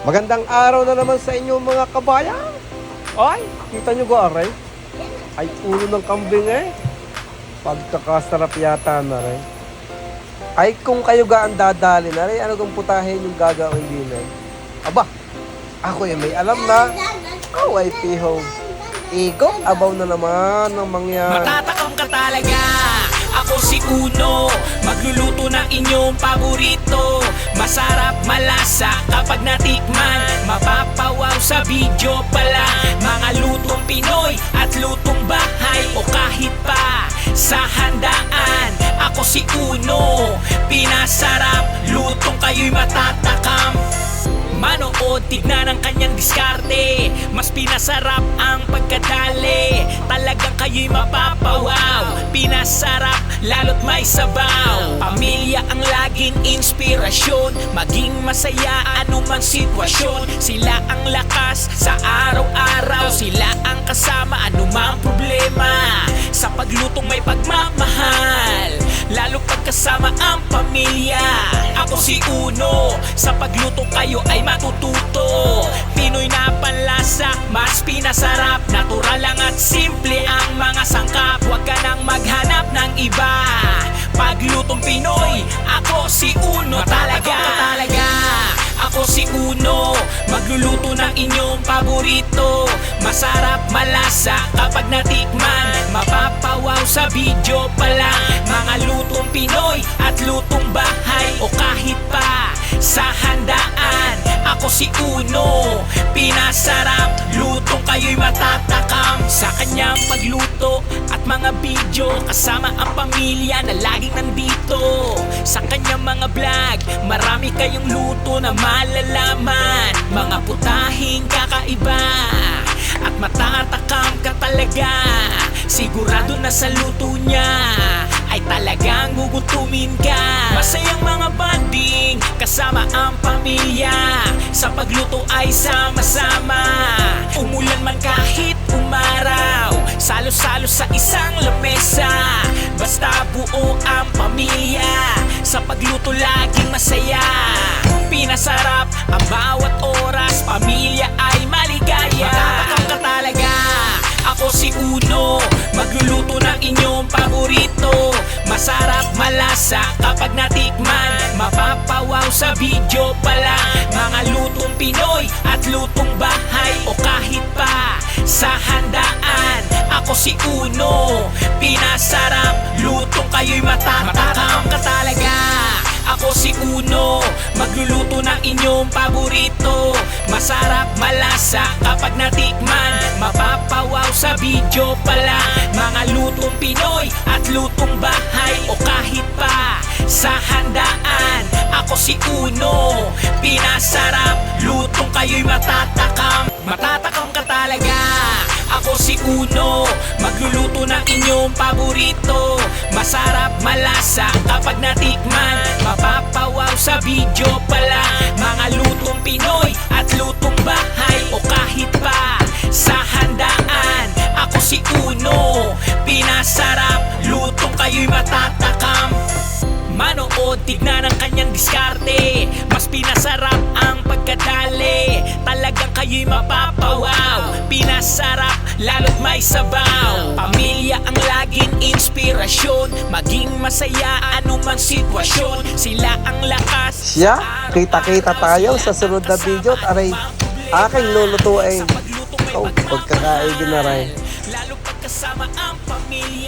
Magandang araw na naman sa inyo mga kabayan. Ay, kita nyo ba aray? Ay, ulo ng kambing eh. Pagkakasarap yata na rin. Ay, kung kayo gaan dadali na rin, ano kung putahin yung gagawin din eh. Aba, ako yung may alam na. Oh, ay piho. Iko, abaw na naman ng mangyari. Matatakam ka talaga Ako si Uno Magluluto ng inyong paborito Masarap, malasa kapag natikman Mapapawaw sa video pala. Mga lutong Pinoy at lutong bahay O kahit pa sa handaan Ako si Uno. Pinasarap, lutong kayo'y matatakam Manood, tignan ang kanyang diskarte. Mas pinasarap ang pagkadali Talagang kayo'y mapapawaw. Pinasarap, lalo't may sabaw. Pamilya ang laging inspirasyon. Maging masaya anumang sitwasyon. Sila ang lakas sa araw-araw. Sila ang kasama anumang problema. Sa paglutong may pagmamahal Lalo pagkasama ang pamilya si Uno. Sa pagluto kayo ay matututo. Pinoy na panlasa Mas pinasarap. Natural lang at simple ang mga sangkap. Huwag ka nang maghanap ng iba. Paglutong Pinoy Ako si Uno talaga. Talaga. Ako si Uno Magluluto ng inyong paborito. Masarap, malasa kapag natikman. Mapapawaw sa video pa lang. Mga lutong Pinoy at lutong bahay O kahit pa sa handaan Ako si Uno. Pinasarap, lutong kayo'y matatakam. Sa kanyang pagluto at mga video Kasama ang pamilya na laging nandito. Sa kanyang mga vlog Marami kayong luto na malalaman. Mga putahing kakaiba At matatakam ka talaga. Sigurado na sa luto niya Ay talagang gugutumin ka. Masayang Kasama ang pamilya. Sa pagluto ay sama-sama. Umulan man kahit umaraw. Salo-salo sa isang lamesa. Basta buo ang pamilya. Sa pagluto laging masaya. Pinasarap ang bawat oras. Pamilya ay maligaya. Matatakam ka talaga. Ako si Uno. Magluluto ng inyong paborito. Masarap, malasa kapag natikman. Mapapawaw sa video pa lang Mga lutong Pinoy at lutong bahay. O kahit pa sa handaan Ako si Uno. Pinasarap, lutong kayo'y matatakam ka talaga. Ako si Uno Magluluto ng inyong paborito. Masarap, malasa kapag natikman Mapapawaw sa video pa lang Mga lutong Pinoy at lutong bahay. O kahit pa sa handaan si Uno. Pinasarap, lutong kayo'y matatakam. Matatakam ka talaga. Ako si Uno Magluluto ng inyong paborito. Masarap, malasa kapag natikman Mapapawaw sa video pa Kayo'y mapapawaw. Pinasarap, lalo't may sabaw. Pamilya ang laging inspirasyon. Maging masaya anumang sitwasyon. Sila ang lakas Siya, kita-kita tayo sa sunod na video at aray, aking lulutuin. May Oh, pagkakaigin na rin. Lalo pagkasama ang pamilya